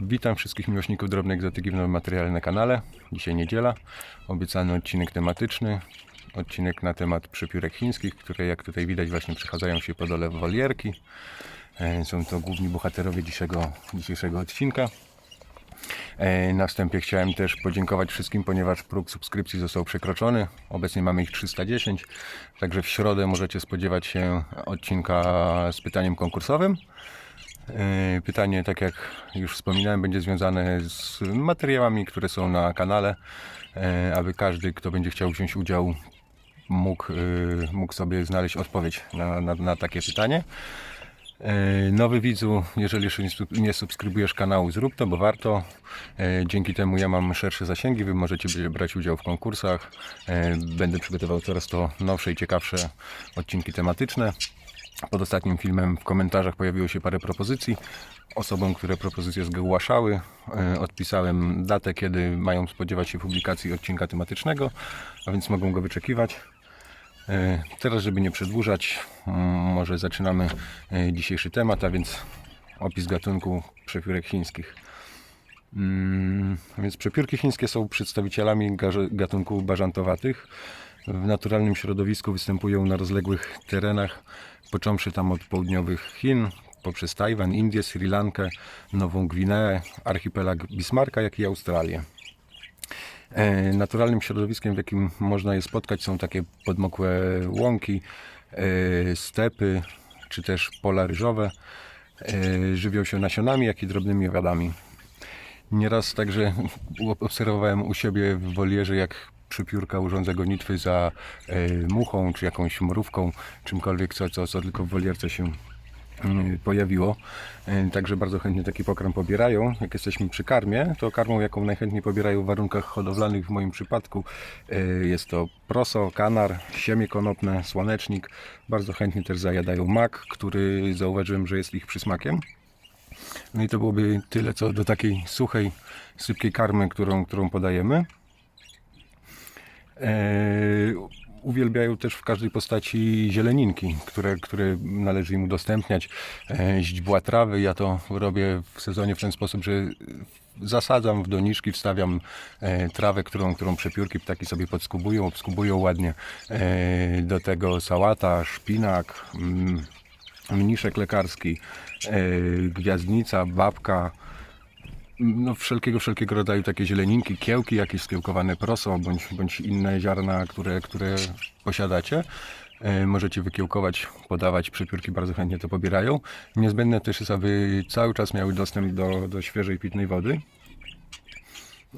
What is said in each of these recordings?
Witam wszystkich miłośników drobnej egzotyki w nowym materiale na kanale. Dzisiaj niedziela, obiecany odcinek tematyczny. Odcinek na temat przepiórek chińskich, które jak tutaj widać właśnie przechadzają się po dole wolierki. E, Są to główni bohaterowie dzisiejszego, dzisiejszego odcinka. E, Na wstępie chciałem też podziękować wszystkim, ponieważ próg subskrypcji został przekroczony. Obecnie mamy ich 310, także w środę możecie spodziewać się odcinka z pytaniem konkursowym. E, Pytanie, tak jak już wspominałem, będzie związane z materiałami, które są na kanale, e, aby każdy, kto będzie chciał wziąć udział, mógł, e, mógł sobie znaleźć odpowiedź na, na, na takie pytanie. Nowy widzu, jeżeli jeszcze nie sub- nie subskrybujesz kanału, zrób to, bo warto. Dzięki temu ja mam szersze zasięgi, wy możecie brać udział w konkursach. Będę przygotował coraz to nowsze i ciekawsze odcinki tematyczne. Pod ostatnim filmem w komentarzach pojawiło się parę propozycji. Osobom, które propozycje zgłaszały, e, odpisałem datę, kiedy mają spodziewać się publikacji odcinka tematycznego, a więc mogą go wyczekiwać. E, Teraz, żeby nie przedłużać, mm, może zaczynamy e, dzisiejszy temat, a więc opis gatunku przepiórek chińskich. Mm, a Więc przepiórki chińskie są przedstawicielami gatunku bażantowatych. W naturalnym środowisku występują na rozległych terenach, począwszy tam od południowych Chin, poprzez Tajwan, Indię, Sri Lankę, Nową Gwineę, archipelag Bismarcka, jak i Australię. E, Naturalnym środowiskiem, w jakim można je spotkać, są takie podmokłe łąki, e, stepy czy też pola ryżowe. E, Żywią się nasionami, jak i drobnymi owadami. Nieraz także obserwowałem u siebie w wolierze, jak przypiórka urządza gonitwy za e, muchą, czy jakąś mrówką, czymkolwiek, co, co, co tylko w wolierce się mm, pojawiło. E, Także bardzo chętnie taki pokarm pobierają. Jak jesteśmy przy karmie, to karmą, jaką najchętniej pobierają w warunkach hodowlanych, w moim przypadku e, jest to proso, kanar, siemię konopne, słonecznik. Bardzo chętnie też zajadają mak, który zauważyłem, że jest ich przysmakiem. No i to byłoby tyle, co do takiej suchej, sypkiej karmy, którą, którą podajemy. Eee, uwielbiają też w każdej postaci zieleninki, które, które należy im udostępniać. Źdźbła trawy, ja to robię w sezonie w ten sposób, że zasadzam w doniczki, wstawiam e, trawę, którą, którą przepiórki ptaki sobie podskubują, obskubują ładnie. E, do tego sałata, szpinak, mm, mniszek lekarski, e, gwiazdnica, babka, no wszelkiego, wszelkiego rodzaju takie zieleninki, kiełki, jakieś skiełkowane proso, bądź, bądź inne ziarna, które, które posiadacie. E, Możecie wykiełkować, podawać, przepiórki bardzo chętnie to pobierają. Niezbędne też jest, aby cały czas miały dostęp do, do świeżej, pitnej wody.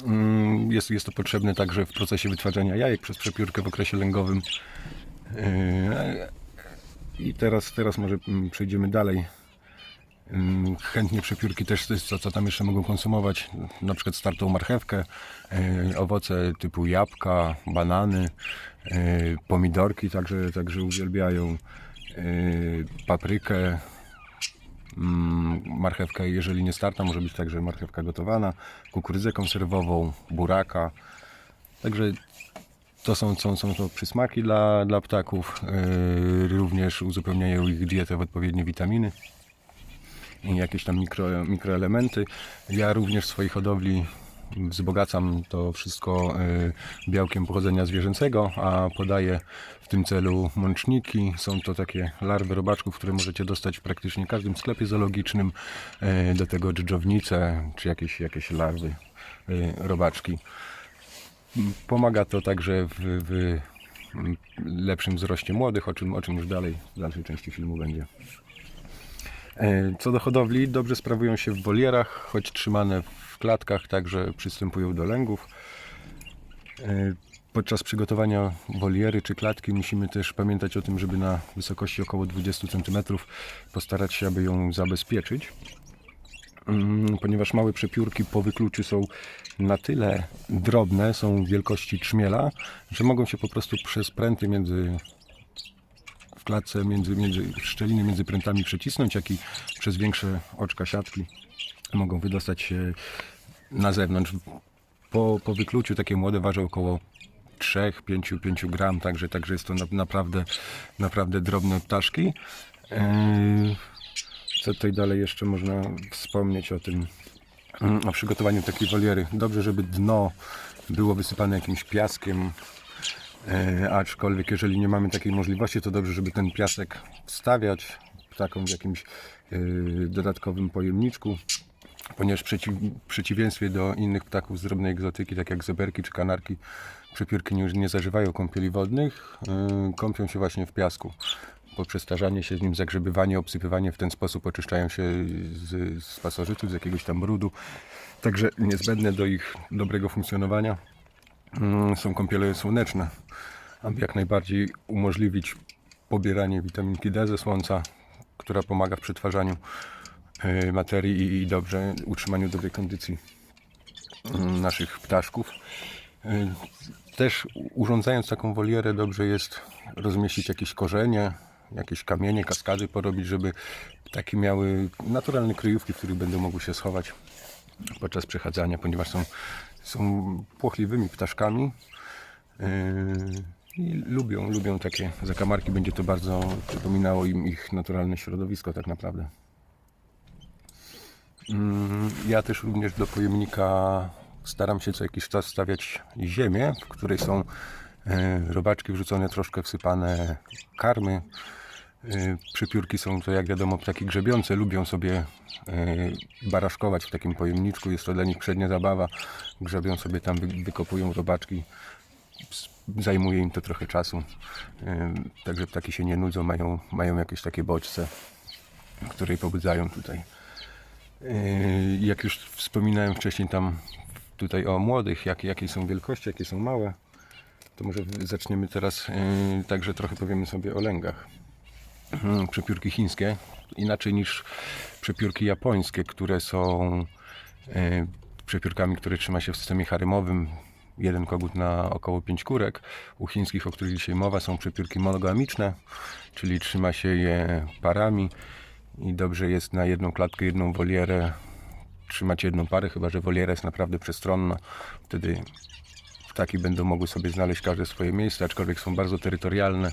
Mm, Jest, jest to potrzebne także w procesie wytwarzania jajek przez przepiórkę w okresie lęgowym. E, I teraz, teraz może mm, przejdziemy dalej. Mm, Chętnie przepiórki też to co, tam jeszcze mogą konsumować, na przykład startą marchewkę, e, owoce typu jabłka, banany, e, pomidorki także, także uwielbiają, e, paprykę, mm, marchewkę, jeżeli nie starta, może być także marchewka gotowana, kukurydzę konserwową, buraka, także to są, są, są to przysmaki dla, dla ptaków, również uzupełniają ich dietę w odpowiednie witaminy jakieś tam mikro, mikroelementy. Ja również w swojej hodowli wzbogacam to wszystko y, białkiem pochodzenia zwierzęcego, a podaję w tym celu mączniki. Są to takie larwy robaczków, które możecie dostać w praktycznie każdym sklepie zoologicznym. Y, Do tego dżdżownice czy jakieś, jakieś larwy y, robaczki. Pomaga to także w, w lepszym wzroście młodych, o czym, o czym już dalej w dalszej części filmu będzie. E, Co do hodowli, dobrze sprawują się w wolierach, choć trzymane w klatkach, także przystępują do lęgów. E, Podczas przygotowania woliery czy klatki musimy też pamiętać o tym, żeby na wysokości około 20 cm postarać się, aby ją zabezpieczyć. Mm, Ponieważ małe przepiórki po wykluciu są na tyle drobne, są wielkości trzmiela, że mogą się po prostu przez pręty między klatce między, między szczeliny między prętami przecisnąć, jak i przez większe oczka siatki mogą wydostać się na zewnątrz. Po, po wykluciu takie młode waży około 3-5 gram, także, także jest to na, naprawdę, naprawdę drobne ptaszki. Yy, Co tutaj dalej jeszcze można wspomnieć o tym Mm, o przygotowaniu takiej woliery. Dobrze, żeby dno było wysypane jakimś piaskiem, e, aczkolwiek jeżeli nie mamy takiej możliwości, to dobrze, żeby ten piasek wstawiać ptakom w jakimś e, dodatkowym pojemniczku, ponieważ w przeciw, przeciwieństwie do innych ptaków z drobnej egzotyki, tak jak zeberki czy kanarki, przepiórki nie, nie zażywają kąpieli wodnych, e, kąpią się właśnie w piasku poprzez starzanie się z nim, zagrzebywanie, obsypywanie w ten sposób oczyszczają się z, z pasożytów, z jakiegoś tam brudu. Także niezbędne do ich dobrego funkcjonowania są kąpiele słoneczne, aby jak najbardziej umożliwić pobieranie witaminki D ze słońca, która pomaga w przetwarzaniu e, materii i- dobrze utrzymaniu dobrej kondycji mm, naszych ptaszków. E, Też urządzając taką wolierę dobrze jest rozmieścić jakieś korzenie, jakieś kamienie, kaskady porobić, żeby ptaki miały naturalne kryjówki, w których będą mogły się schować podczas przechadzania, ponieważ są, są płochliwymi ptaszkami yy, i lubią, lubią takie zakamarki. Będzie to bardzo przypominało im ich naturalne środowisko tak naprawdę. Mm, Ja też również do pojemnika staram się co jakiś czas stawiać ziemię, w której są e, robaczki wrzucone, troszkę wsypane karmy. E, Przypiórki są to, jak wiadomo, ptaki grzebiące, lubią sobie e, baraszkować w takim pojemniczku. Jest to dla nich przednia zabawa. Grzebią sobie tam, wy- wykopują robaczki. Zajmuje im to trochę czasu. E, Także ptaki się nie nudzą, mają, mają jakieś takie bodźce, które pobudzają tutaj. Jak już wspominałem wcześniej tam tutaj o młodych, jak, jakie są wielkości, jakie są małe, to może zaczniemy teraz także trochę powiemy sobie o lęgach. Yy, Przepiórki chińskie, inaczej niż przepiórki japońskie, które są yy, przepiórkami, które trzyma się w systemie haremowym. Jeden kogut na około 5 kurek. U chińskich, o których dzisiaj mowa, są przepiórki monogamiczne, czyli trzyma się je parami i dobrze jest na jedną klatkę, jedną wolierę trzymać jedną parę, chyba że woliera jest naprawdę przestronna. Wtedy ptaki będą mogły sobie znaleźć każde swoje miejsce, aczkolwiek są bardzo terytorialne.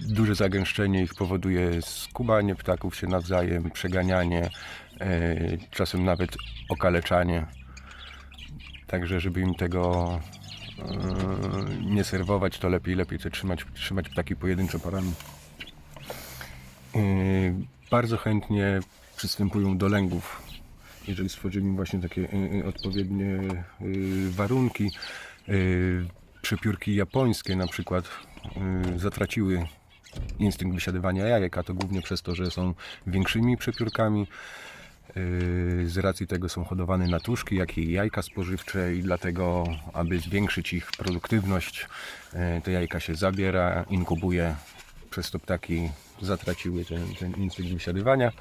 Duże zagęszczenie ich powoduje skubanie ptaków się nawzajem, przeganianie, e, czasem nawet okaleczanie. Także żeby im tego e, nie serwować, to lepiej lepiej to trzymać, trzymać ptaki pojedynczo parami. Yy, bardzo chętnie przystępują do lęgów, jeżeli stworzymy właśnie takie odpowiednie warunki. Przepiórki japońskie na przykład zatraciły instynkt wysiadywania jajek, a to głównie przez to, że są większymi przepiórkami. Yy, Z racji tego są hodowane na tuszki, jak i jajka spożywcze i dlatego, aby zwiększyć ich produktywność, yy, te jajka się zabiera, inkubuje. Przez to ptaki zatraciły ten, ten instynkt wysiadywania.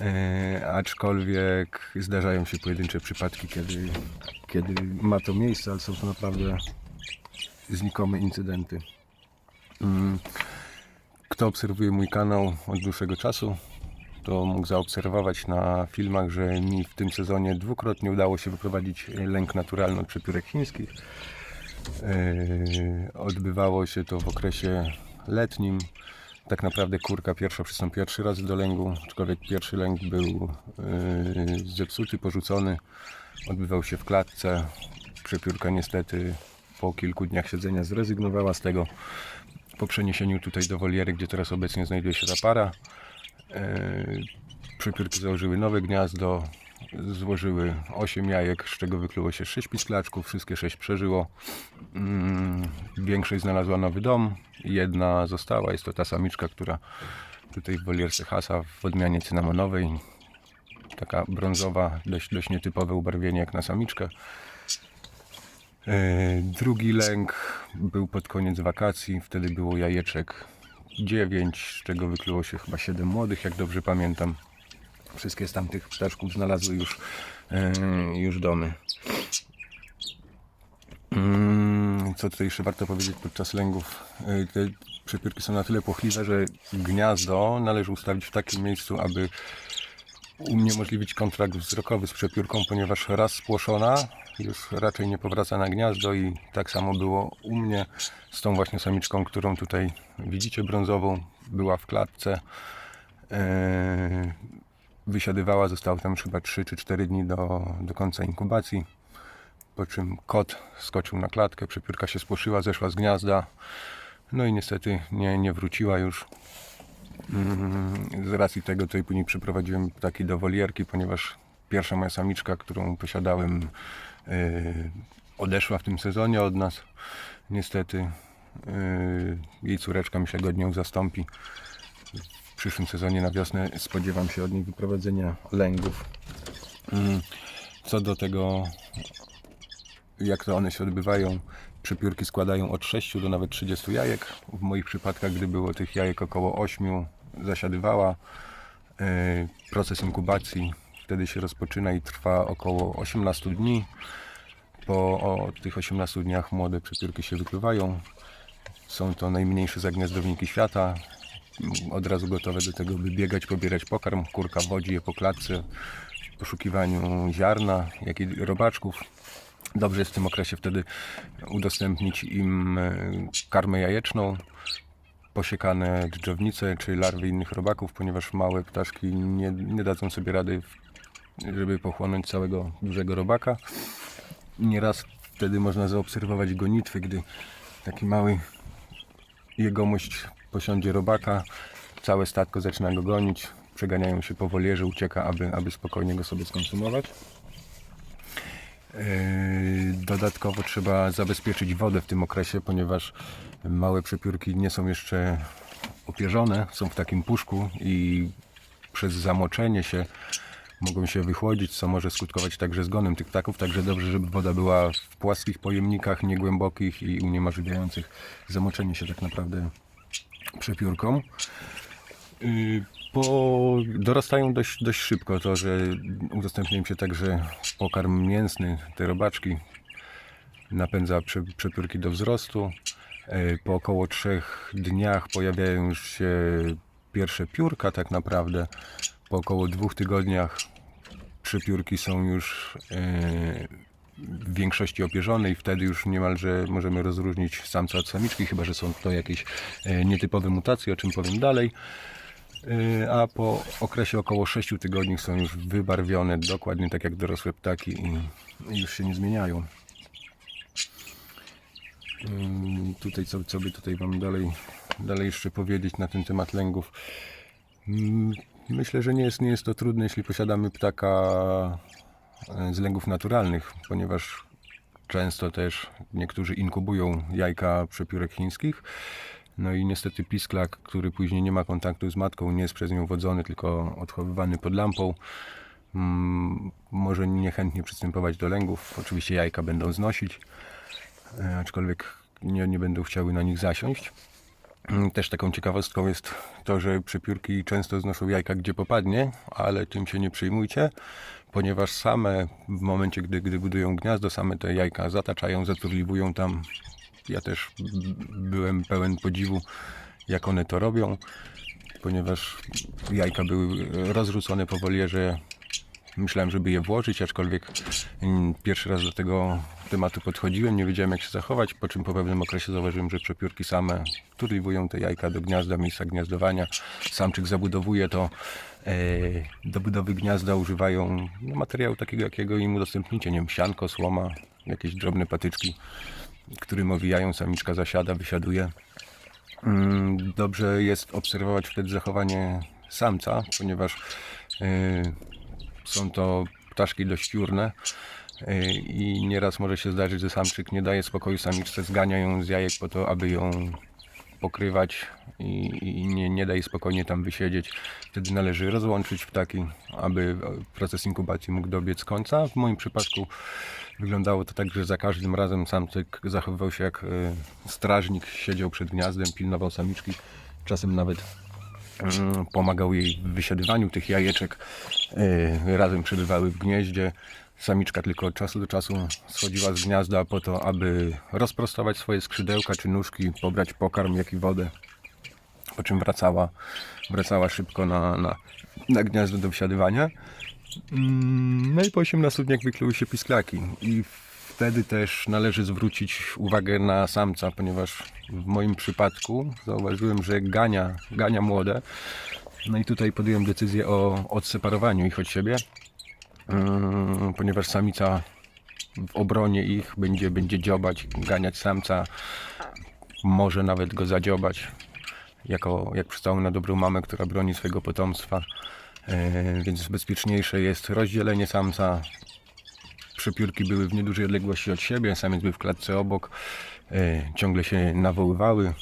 Yy, aczkolwiek zdarzają się pojedyncze przypadki, kiedy, kiedy ma to miejsce, ale są to naprawdę znikome incydenty. Mm. Kto obserwuje mój kanał od dłuższego czasu, to mógł zaobserwować na filmach, że mi w tym sezonie dwukrotnie udało się wyprowadzić lęk naturalny od przepiórek chińskich. Yy, Odbywało się to w okresie letnim. Tak naprawdę kurka pierwsza przystąpiła trzy razy do lęgu, aczkolwiek pierwszy lęk był yy, zepsuty, porzucony. Odbywał się w klatce. Przepiórka niestety po kilku dniach siedzenia zrezygnowała z tego. Po przeniesieniu tutaj do woliery, gdzie teraz obecnie znajduje się ta para, e, przepiórki założyły nowe gniazdo, złożyły 8 jajek, z czego wykluło się 6 pisklaczków, wszystkie 6 przeżyło. Mm, Większość znalazła nowy dom, jedna została, jest to ta samiczka, która tutaj w wolierce hasa w odmianie cynamonowej, taka brązowa, dość, dość nietypowe ubarwienie jak na samiczkę. E, Drugi lęk był pod koniec wakacji, wtedy było jajeczek 9, z czego wykluło się chyba 7 młodych, jak dobrze pamiętam. Wszystkie z tamtych ptaszków znalazły już, e, już domy. Mm, Co tutaj jeszcze warto powiedzieć podczas lęgów? E, Te przepiórki są na tyle płochliwe, że gniazdo należy ustawić w takim miejscu, aby uniemożliwić kontrakt wzrokowy z przepiórką, ponieważ raz spłoszona już raczej nie powraca na gniazdo i tak samo było u mnie z tą właśnie samiczką, którą tutaj widzicie brązową, była w klatce. Eee, wysiadywała, zostało tam już chyba 3 czy 4 dni do, do końca inkubacji. Po czym kot skoczył na klatkę, przepiórka się spłoszyła, zeszła z gniazda. No i niestety nie, nie wróciła już. Mm, Z racji tego tutaj później przeprowadziłem ptaki do wolierki, ponieważ pierwsza moja samiczka, którą posiadałem, odeszła w tym sezonie od nas. Niestety yy, jej córeczka myślę go nią zastąpi. W przyszłym sezonie na wiosnę spodziewam się od niej wyprowadzenia lęgów. Mm, Co do tego, jak to one się odbywają, przepiórki składają od 6 do nawet 30 jajek. W moich przypadkach, gdy było tych jajek około 8, zasiadywała. Yy, Proces inkubacji wtedy się rozpoczyna i trwa około 18 dni. Po tych 18 dniach młode przepiórki się wykrywają. Są to najmniejsze zagniazdowniki świata. Od razu gotowe do tego, by biegać, pobierać pokarm. Kurka wodzi je po klatce w poszukiwaniu ziarna, jak i robaczków. Dobrze jest w tym okresie wtedy udostępnić im e, karmę jajeczną, posiekane dżdżownice czy larwy innych robaków, ponieważ małe ptaszki nie, nie dadzą sobie rady, żeby pochłonąć całego dużego robaka. Nieraz wtedy można zaobserwować gonitwy, gdy taki mały jegomość posiądzie robaka, całe statko zaczyna go gonić, przeganiają się po wolierze, ucieka, aby, aby spokojnie go sobie skonsumować. Yy, Dodatkowo trzeba zabezpieczyć wodę w tym okresie, ponieważ małe przepiórki nie są jeszcze opierzone, są w takim puszku i przez zamoczenie się mogą się wychłodzić, co może skutkować także zgonem tych ptaków. Także dobrze, żeby woda była w płaskich pojemnikach, niegłębokich i uniemożliwiających zamoczenie się tak naprawdę przepiórkom. Yy, Po, dorastają dość, dość szybko to, że udostępnia im się także pokarm mięsny, te robaczki. Napędza prze, przepiórki do wzrostu. Yy, Po około trzech dniach pojawiają już się pierwsze piórka tak naprawdę. Po około dwóch tygodniach przepiórki są już yy, w większości opierzone i wtedy już niemalże możemy rozróżnić samca od samiczki, chyba że są to jakieś e, nietypowe mutacje, o czym powiem dalej. E, A po okresie około 6 tygodni są już wybarwione dokładnie tak jak dorosłe ptaki i już się nie zmieniają. Ym, Tutaj co, co by tutaj Wam dalej, dalej jeszcze powiedzieć na ten temat lęgów. Myślę, że nie jest, nie jest to trudne, jeśli posiadamy ptaka e, z lęgów naturalnych, ponieważ często też niektórzy inkubują jajka przepiórek chińskich. No i niestety pisklak, który później nie ma kontaktu z matką, nie jest przez nią wodzony, tylko odchowywany pod lampą, mm, może niechętnie przystępować do lęgów. Oczywiście jajka będą znosić, e, aczkolwiek nie, nie będą chciały na nich zasiąść. Też taką ciekawostką jest to, że przepiórki często znoszą jajka gdzie popadnie, ale tym się nie przejmujcie, ponieważ same w momencie, gdy, gdy budują gniazdo, same te jajka zataczają, zaturliwują tam. Ja też byłem pełen podziwu, jak one to robią, ponieważ jajka były rozrzucone po wolierze. Myślałem, żeby je włożyć, aczkolwiek mm, pierwszy raz do tego tematu podchodziłem, nie wiedziałem jak się zachować, po czym po pewnym okresie zauważyłem, że przepiórki same turliwują te jajka do gniazda, miejsca gniazdowania. Samczyk zabudowuje to. E, do budowy gniazda używają no, materiału takiego, jakiego im udostępnicie, nie wiem, sianko, słoma, jakieś drobne patyczki, którym owijają, samiczka zasiada, wysiaduje. Mm, Dobrze jest obserwować wtedy zachowanie samca, ponieważ e, są to ptaszki dość piórne e, i nieraz może się zdarzyć, że samczyk nie daje spokoju samiczce, zgania ją z jajek po to, aby ją pokrywać i, i nie, nie daje spokojnie tam wysiedzieć. Wtedy należy rozłączyć ptaki, aby proces inkubacji mógł dobiec końca. W moim przypadku wyglądało to tak, że za każdym razem samczyk zachowywał się jak e, strażnik, siedział przed gniazdem, pilnował samiczki, czasem nawet mm, pomagał jej w wysiadywaniu tych jajeczek. E, Razem przebywały w gnieździe. Samiczka tylko od czasu do czasu schodziła z gniazda po to, aby rozprostować swoje skrzydełka czy nóżki, pobrać pokarm, jak i wodę. Po czym wracała, wracała szybko na, na, na gniazdo do wysiadywania. Mm, No i po 18 dniach wykluły się pisklaki i wtedy też należy zwrócić uwagę na samca, ponieważ w moim przypadku zauważyłem, że gania, gania młode, No i tutaj podjąłem decyzję o odseparowaniu ich od siebie, ponieważ samica w obronie ich będzie, będzie dziobać, ganiać samca, może nawet go zadziobać, jako, jak przystało na dobrą mamę, która broni swojego potomstwa. E, więc bezpieczniejsze jest rozdzielenie samca. Przepiórki były w niedużej odległości od siebie, samiec był w klatce obok, e, ciągle się nawoływały.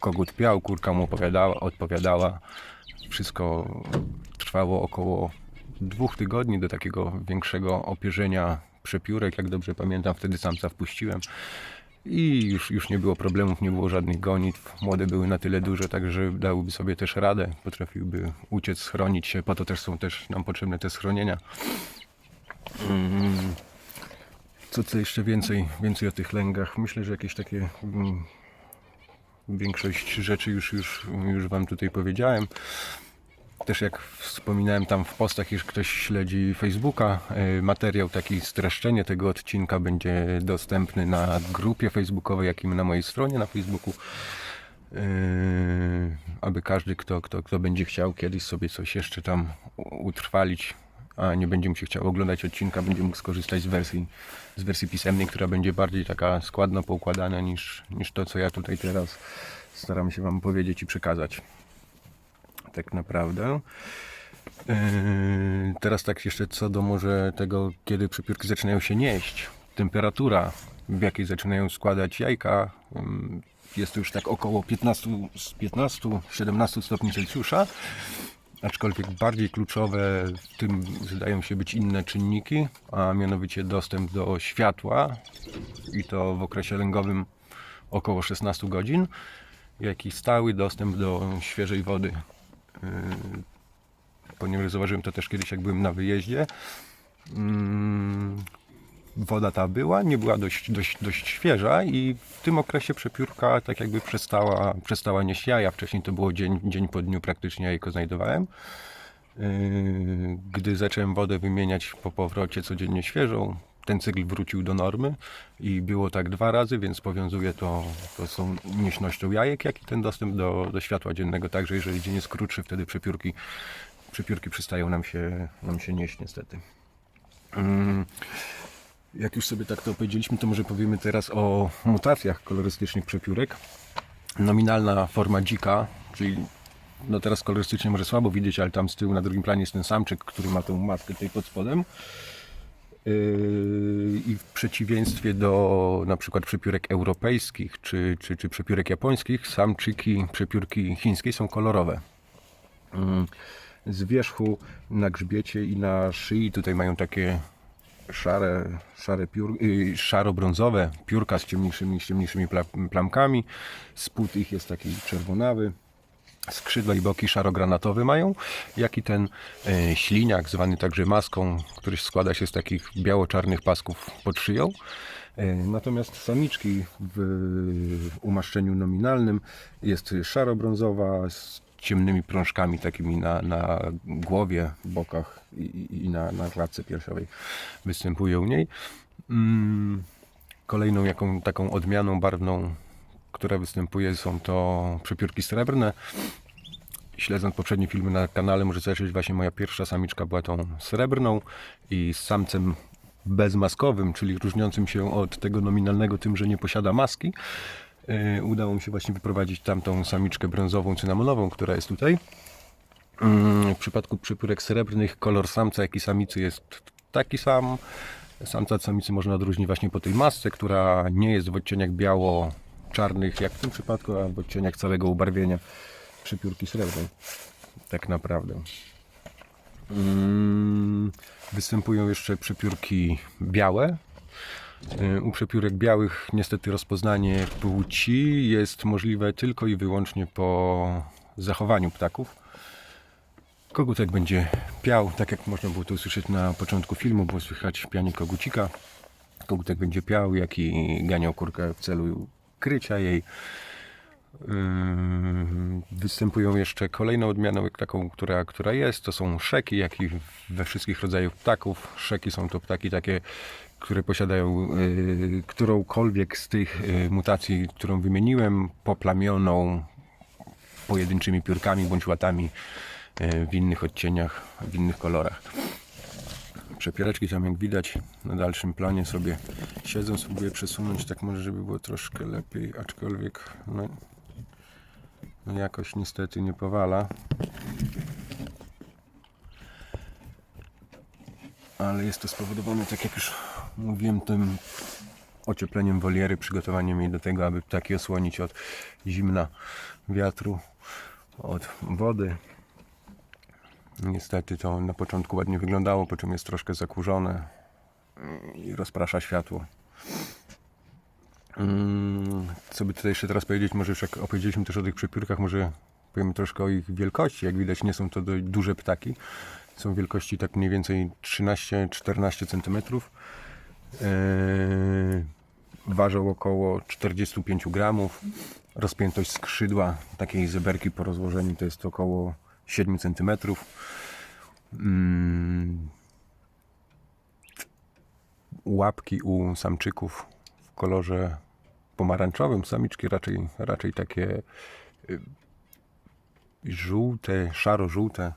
Kogut piał, kurka mu odpowiadała. Wszystko trwało około dwóch tygodni do takiego większego opierzenia przepiórek. Jak dobrze pamiętam, wtedy samca wpuściłem. I już, już nie było problemów, nie było żadnych gonitw. Młode były na tyle duże, także dałyby sobie też radę, potrafiłyby uciec, schronić się. Po to też są też nam potrzebne te schronienia. Mm. Co co jeszcze więcej, więcej o tych lęgach? Myślę, że jakieś takie mm, większość rzeczy już, już, już Wam tutaj powiedziałem. Też jak wspominałem tam w postach, jeśli ktoś śledzi Facebooka, y, materiał taki streszczenie tego odcinka będzie dostępny na grupie facebookowej, jak i na mojej stronie na Facebooku. Yy, aby każdy, kto, kto, kto będzie chciał kiedyś sobie coś jeszcze tam utrwalić, a nie będzie mu się chciał oglądać odcinka, będzie mógł skorzystać z wersji, z wersji pisemnej, która będzie bardziej taka składno poukładana niż, niż to, co ja tutaj teraz staram się Wam powiedzieć i przekazać. Tak naprawdę. Yy, teraz tak jeszcze co do może tego, kiedy przepiórki zaczynają się nieść. Temperatura, w jakiej zaczynają składać jajka, ym, jest już tak około 15, z 15-17 stopni Celsjusza. Aczkolwiek bardziej kluczowe w tym wydają się być inne czynniki, a mianowicie dostęp do światła i to w okresie lęgowym około 16 godzin, jak i stały dostęp do świeżej wody ponieważ zauważyłem to też kiedyś, jak byłem na wyjeździe. Mm, Woda ta była, nie była dość, dość, dość świeża i w tym okresie przepiórka tak jakby przestała, przestała nieść jaja. Wcześniej to było dzień, dzień po dniu praktycznie jajko znajdowałem. Yy, Gdy zacząłem wodę wymieniać po powrocie codziennie świeżą, ten cykl wrócił do normy i było tak dwa razy, więc powiązuję to, to z tą nieśnością jajek, jak i ten dostęp do, do światła dziennego. Także jeżeli dzień jest krótszy, wtedy przepiórki, przepiórki przestają nam się, nam się nieść niestety. Mm, Jak już sobie tak to powiedzieliśmy, to może powiemy teraz o mutacjach kolorystycznych przepiórek. Nominalna forma dzika, czyli no teraz kolorystycznie może słabo widzieć, ale tam z tyłu na drugim planie jest ten samczyk, który ma tą matkę tutaj pod spodem. Yy, I w przeciwieństwie do na przykład przepiórek europejskich czy, czy, czy przepiórek japońskich, samczyki przepiórki chińskiej są kolorowe. Mm, Z wierzchu na grzbiecie i na szyi tutaj mają takie szare, szare piór, yy, szaro-brązowe piórka z ciemniejszymi, z ciemniejszymi pla- plamkami. Spód ich jest taki czerwonawy skrzydła i boki szaro-granatowe mają, jak i ten e, śliniak, zwany także maską, który składa się z takich biało-czarnych pasków pod szyją. E, natomiast samiczki w umaszczeniu nominalnym jest szaro-brązowa z ciemnymi prążkami takimi na, na głowie, bokach i, i- na, na klatce piersiowej występują u niej. Mm, Kolejną jaką, taką odmianą barwną, która występuje, są to przepiórki srebrne. Śledząc poprzednie filmy na kanale, może zobaczyć właśnie moja pierwsza samiczka była tą srebrną i z samcem bezmaskowym, czyli różniącym się od tego nominalnego tym, że nie posiada maski. Yy, udało mi się właśnie wyprowadzić tamtą samiczkę brązową, cynamonową, która jest tutaj. Mm, W przypadku przypórek srebrnych kolor samca jak i samicy jest taki sam. Samca od samicy można odróżnić właśnie po tej masce, która nie jest w odcieniach biało-czarnych jak w tym przypadku, a w odcieniach całego ubarwienia przypiórki srebrnej. Tak naprawdę. Mm, Występują jeszcze przepiórki białe. Y, U przepiórek białych niestety rozpoznanie płci jest możliwe tylko i wyłącznie po zachowaniu ptaków. Kogutek będzie piał, tak jak można było to usłyszeć na początku filmu, było słychać pianie kogucika. Kogutek będzie piał, jak i ganiał kurkę w celu krycia jej. Yy, Występują jeszcze kolejną odmianą, jak taką, która, która jest, to są szeki, jak i we wszystkich rodzajach ptaków. Szeki są to ptaki takie, które posiadają yy, którąkolwiek z tych yy, mutacji, którą wymieniłem, poplamioną pojedynczymi piórkami bądź łatami e, w innych odcieniach, w innych kolorach. Przepiereczki tam jak widać na dalszym planie sobie siedzą, spróbuję przesunąć tak może, żeby było troszkę lepiej, aczkolwiek no, no jakoś niestety nie powala. Ale jest to spowodowane, tak jak już mówiłem, tym ociepleniem woliery, przygotowaniem jej do tego, aby ptaki osłonić od zimna, wiatru, od wody. Niestety to na początku ładnie wyglądało, po czym jest troszkę zakurzone i rozprasza światło. Mm, Co by tutaj jeszcze teraz powiedzieć? Może już jak opowiedzieliśmy też o tych przepiórkach, może powiemy troszkę o ich wielkości. Jak widać nie są to duże ptaki. Są wielkości tak mniej więcej 13-14 cm. Eee, Ważą około 45 gramów. Rozpiętość skrzydła takiej zeberki po rozłożeniu to jest około 7 cm. Mm, Łapki u samczyków w kolorze pomarańczowym, samiczki raczej, raczej takie y, żółte, szaro-żółte,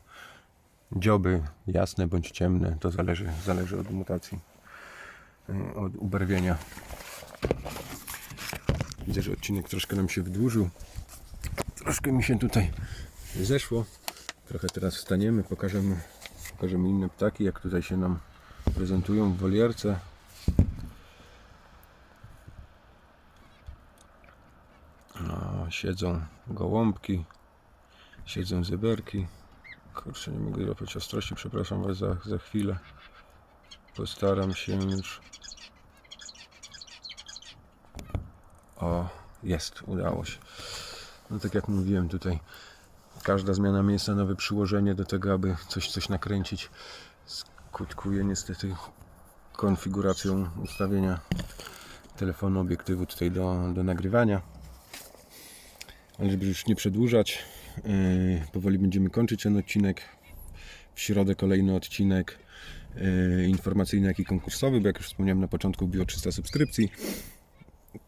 dzioby jasne bądź ciemne, to zależy, zależy od mutacji, y, od ubarwienia. Widzę, że odcinek troszkę nam się wydłużył. Troszkę mi się tutaj zeszło. Trochę teraz wstaniemy, pokażemy, pokażemy inne ptaki, jak tutaj się nam prezentują w wolierce. Siedzą gołąbki, siedzą zeberki. Kurczę, nie mogę złapać ostrości, przepraszam Was za, za chwilę. Postaram się już. O, jest, udało się. No tak jak mówiłem tutaj, każda zmiana miejsca, nowe przyłożenie do tego, aby coś, coś nakręcić, skutkuje niestety konfiguracją ustawienia telefonu, obiektywu tutaj do, do nagrywania. Ale żeby już nie przedłużać, yy, powoli będziemy kończyć ten odcinek. W środę kolejny odcinek yy, informacyjny, jak i konkursowy, bo jak już wspomniałem na początku, było 300 subskrypcji.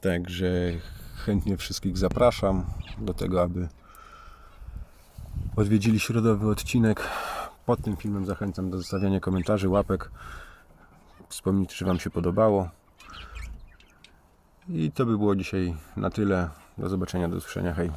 Także chętnie wszystkich zapraszam do tego, aby odwiedzili środowy odcinek. Pod tym filmem zachęcam do zostawiania komentarzy, łapek. Wspomnieć, czy Wam się podobało. I to by było dzisiaj na tyle. Do zobaczenia, do usłyszenia. Hej.